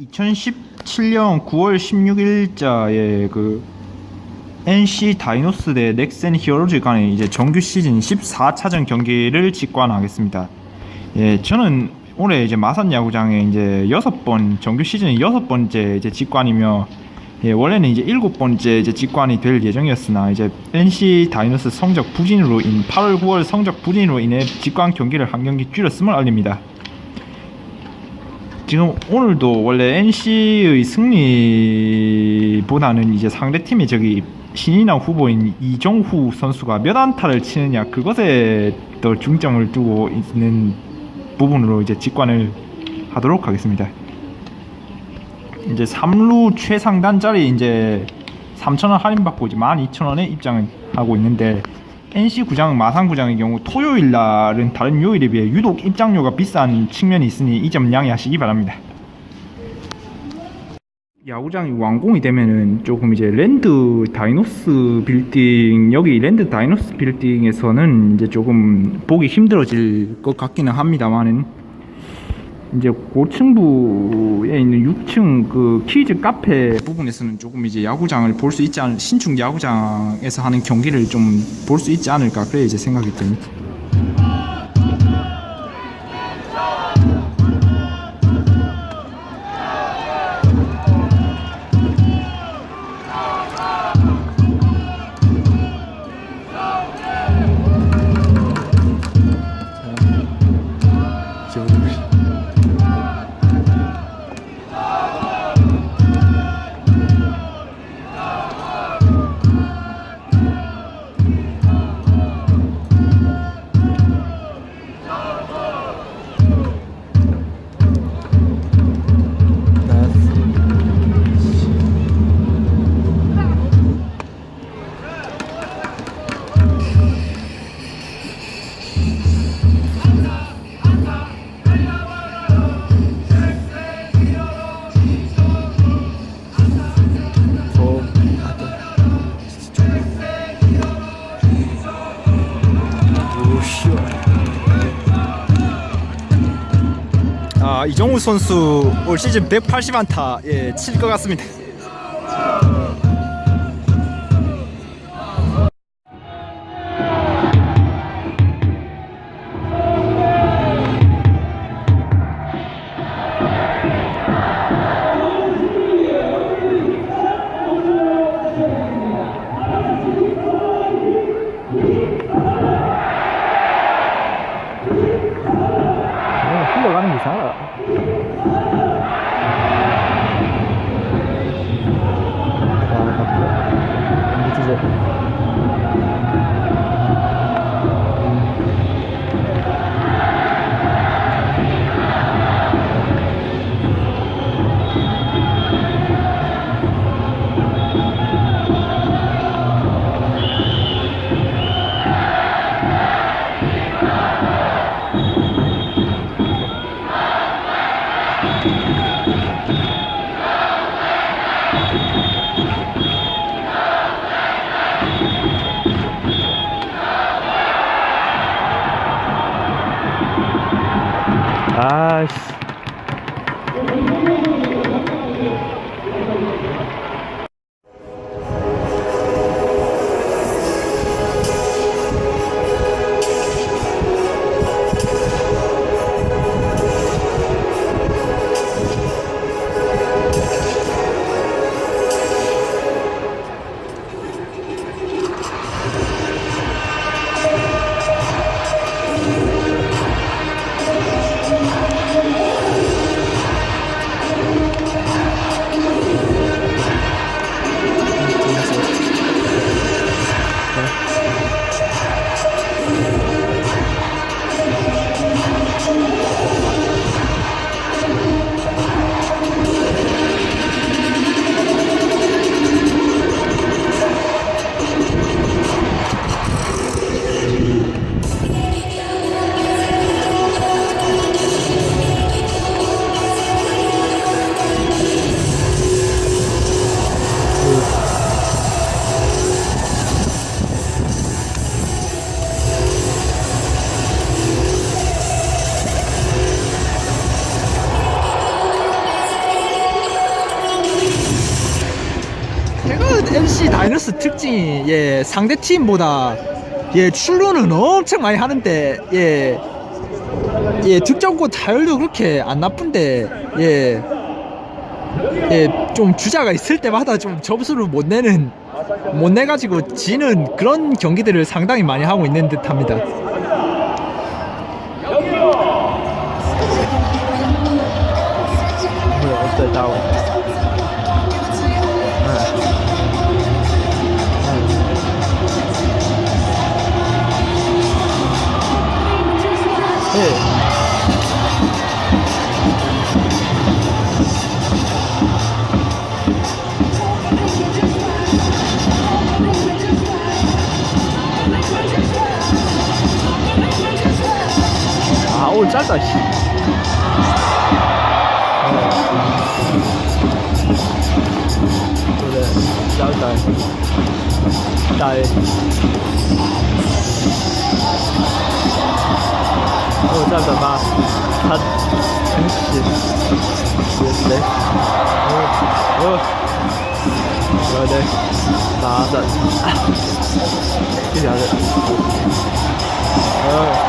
2017년 9월 16일자에 그 NC 다이노스 대 넥센 히어로즈 간의 이제 정규 시즌 14차전 경기를 직관하겠습니다. 예, 저는 올해 이제 마산 야구장에 이제 여섯 번 정규 시즌 여섯 번째 이제 직관이며 예, 원래는 이제 일곱 번째 이제 직관이 될 예정이었으나 이제 NC 다이노스 성적 부진으로 인 8월 9월 성적 부진으로 인해 직관 경기를 한 경기 줄였음을 알립니다. 지금 오늘도 원래 NC의 승리보다는 이제 상대 팀이 저기 신인왕 후보인 이정후 선수가 몇 안타를 치느냐 그것에 더 중점을 두고 있는 부분으로 이제 직관을 하도록 하겠습니다. 이제 3루 최상단짜리 이제 3,000원 할인받고 이제 12,000원에 입장을 하고 있는데 NC 구장, 마산 구장의 경우 토요일 날은 다른 요일에 비해 유독 입장료가 비싼 측면이 있으니 이 점 양해하시기 바랍니다. 야구장이 완공이 되면은 조금 이제 랜드 다이노스 빌딩 여기 랜드 다이노스 빌딩에서는 이제 조금 보기 힘들어질 것 같기는 합니다만은 이제 고층부에 있는 6층 그 키즈 카페 부분에서는 조금 이제 야구장을 볼 수 있지 않을 신축 야구장에서 하는 경기를 좀 볼 수 있지 않을까 그래 이제 생각이 듭니다. 아 이정우 선수 올 시즌 180안타 예, 칠 것 같습니다. guys. MC 다이너스 특징이 예 상대 팀보다 예 출루는 엄청 많이 하는데 예. 예, 득점권 타율도 그렇게 안 나쁜데, 예, 예, 좀 주자가 있을 때마다 좀 점수를 못 내는, 못 내가지고 지는 그런 경기들을 상당히 많이 하고 있는 듯 합니다. 없 아 오늘 짧다 씨. 그래 짧다. 짧. 오 짧다 마. 다. 그렇지. 그